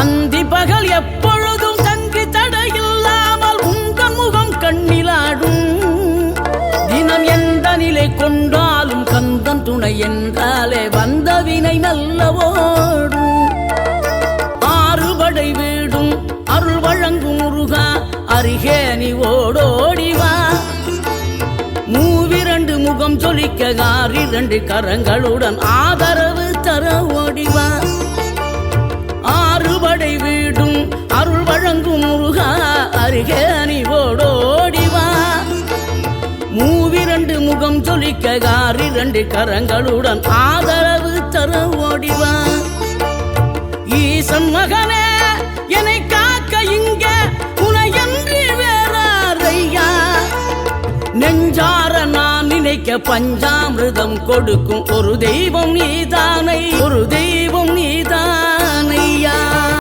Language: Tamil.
அந்தி பகல் எப்பொழுதும் தங்கு தடையில்லாமல் உங்கள் முகம் கண்ணிலாடும். தினம் எந்த நிலை கொண்டாலும் கந்தன் துணை என்றாலே வந்த வினை நல்ல ஓடும் ஆறுபடை வீடும் அருள் வழங்கும் முருகா அருகே நீ ஓடோடிவா மூவிரண்டு முகம் ஜொலிக்க ஆறிரண்டு கரங்களுடன் ஆதரவு அடை வீடும் அருள் வழங்கும் முருகா அருகே நீ மூவிரண்டு முகம் ஜொலிக்க ஆறிரண்டு கரங்களுடன் ஆதரவு தர ஓடிவா ஈசன் மகனே என்னை காக்க இங்க உனையன்றி வேறாரையா? நெஞ்சார நான் நினைக்க பஞ்சாமிரதம் கொடுக்கும் ஒரு தெய்வம் நீதானை